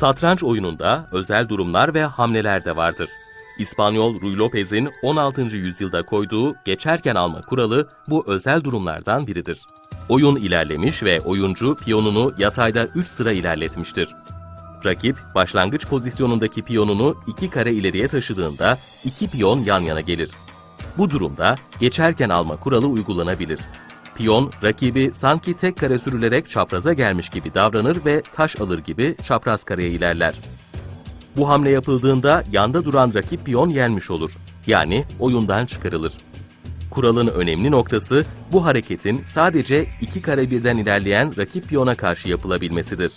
Satranç oyununda özel durumlar ve hamleler de vardır. İspanyol Ruy Lopez'in 16. yüzyılda koyduğu geçerken alma kuralı bu özel durumlardan biridir. Oyun ilerlemiş ve oyuncu piyonunu yatayda 3 sıra ilerletmiştir. Rakip başlangıç pozisyonundaki piyonunu iki kare ileriye taşıdığında iki piyon yan yana gelir. Bu durumda geçerken alma kuralı uygulanabilir. Piyon rakibi sanki tek kare sürülerek çapraza gelmiş gibi davranır ve taş alır gibi çapraz kareye ilerler. Bu hamle yapıldığında yanda duran rakip piyon yenmiş olur. Yani oyundan çıkarılır. Kuralın önemli noktası bu hareketin sadece iki kare birden ilerleyen rakip piyona karşı yapılabilmesidir.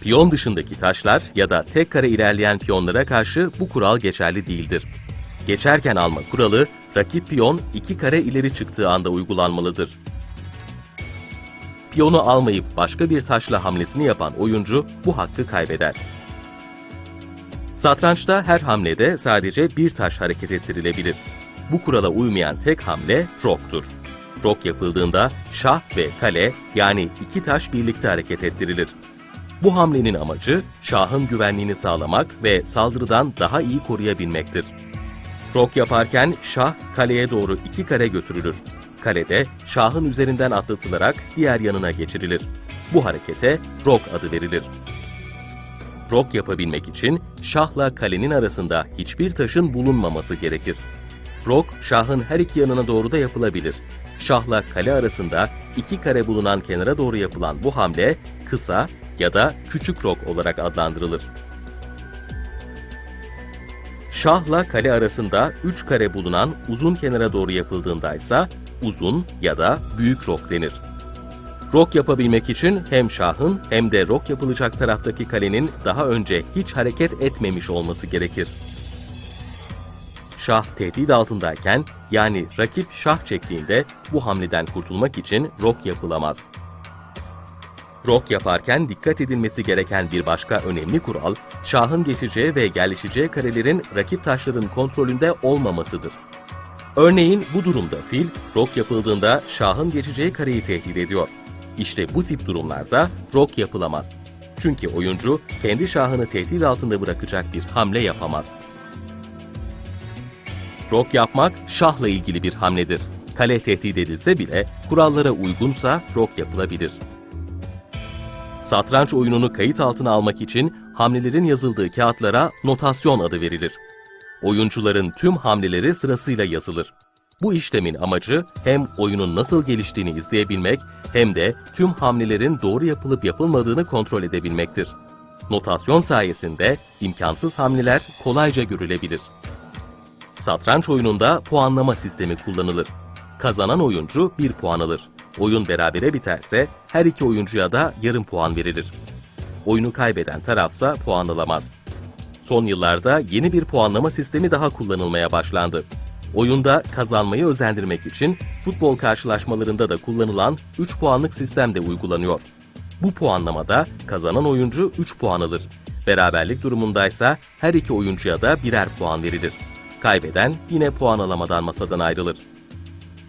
Piyon dışındaki taşlar ya da tek kare ilerleyen piyonlara karşı bu kural geçerli değildir. Geçerken alma kuralı rakip piyon iki kare ileri çıktığı anda uygulanmalıdır. Piyonu almayıp başka bir taşla hamlesini yapan oyuncu bu hakkı kaybeder. Satrançta her hamlede sadece bir taş hareket ettirilebilir. Bu kurala uymayan tek hamle roktur. Rok yapıldığında şah ve kale yani iki taş birlikte hareket ettirilir. Bu hamlenin amacı şahın güvenliğini sağlamak ve saldırıdan daha iyi koruyabilmektir. Rok yaparken şah kaleye doğru iki kare götürülür. Kalede şahın üzerinden atlatılarak diğer yanına geçirilir. Bu harekete rok adı verilir. Rok yapabilmek için şahla kalenin arasında hiçbir taşın bulunmaması gerekir. Rok şahın her iki yanına doğru da yapılabilir. Şahla kale arasında iki kare bulunan kenara doğru yapılan bu hamle kısa ya da küçük rok olarak adlandırılır. Şahla kale arasında 3 kare bulunan uzun kenara doğru yapıldığında ise uzun ya da büyük rok denir. Rok yapabilmek için hem şahın hem de rok yapılacak taraftaki kalenin daha önce hiç hareket etmemiş olması gerekir. Şah tehdit altındayken yani rakip şah çektiğinde bu hamleden kurtulmak için rok yapılamaz. Rok yaparken dikkat edilmesi gereken bir başka önemli kural, şahın geçeceği ve yerleşeceği karelerin rakip taşların kontrolünde olmamasıdır. Örneğin bu durumda fil, rok yapıldığında şahın geçeceği kareyi tehdit ediyor. İşte bu tip durumlarda rok yapılamaz. Çünkü oyuncu kendi şahını tehdit altında bırakacak bir hamle yapamaz. Rok yapmak şahla ilgili bir hamledir. Kale tehdit edilse bile kurallara uygunsa rok yapılabilir. Satranç oyununu kayıt altına almak için hamlelerin yazıldığı kağıtlara notasyon adı verilir. Oyuncuların tüm hamleleri sırasıyla yazılır. Bu işlemin amacı hem oyunun nasıl geliştiğini izleyebilmek hem de tüm hamlelerin doğru yapılıp yapılmadığını kontrol edebilmektir. Notasyon sayesinde imkansız hamleler kolayca görülebilir. Satranç oyununda puanlama sistemi kullanılır. Kazanan oyuncu 1 puan alır. Oyun berabere biterse her iki oyuncuya da yarım puan verilir. Oyunu kaybeden tarafsa puan alamaz. Son yıllarda yeni bir puanlama sistemi daha kullanılmaya başlandı. Oyunda kazanmayı özendirmek için futbol karşılaşmalarında da kullanılan 3 puanlık sistem de uygulanıyor. Bu puanlamada kazanan oyuncu 3 puan alır. Beraberlik durumundaysa her iki oyuncuya da birer puan verilir. Kaybeden yine puan alamadan masadan ayrılır.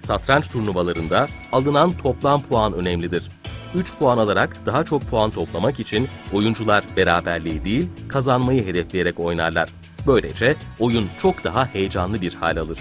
Satranç turnuvalarında alınan toplam puan önemlidir. 3 puan alarak daha çok puan toplamak için oyuncular beraberliği değil, kazanmayı hedefleyerek oynarlar. Böylece oyun çok daha heyecanlı bir hal alır.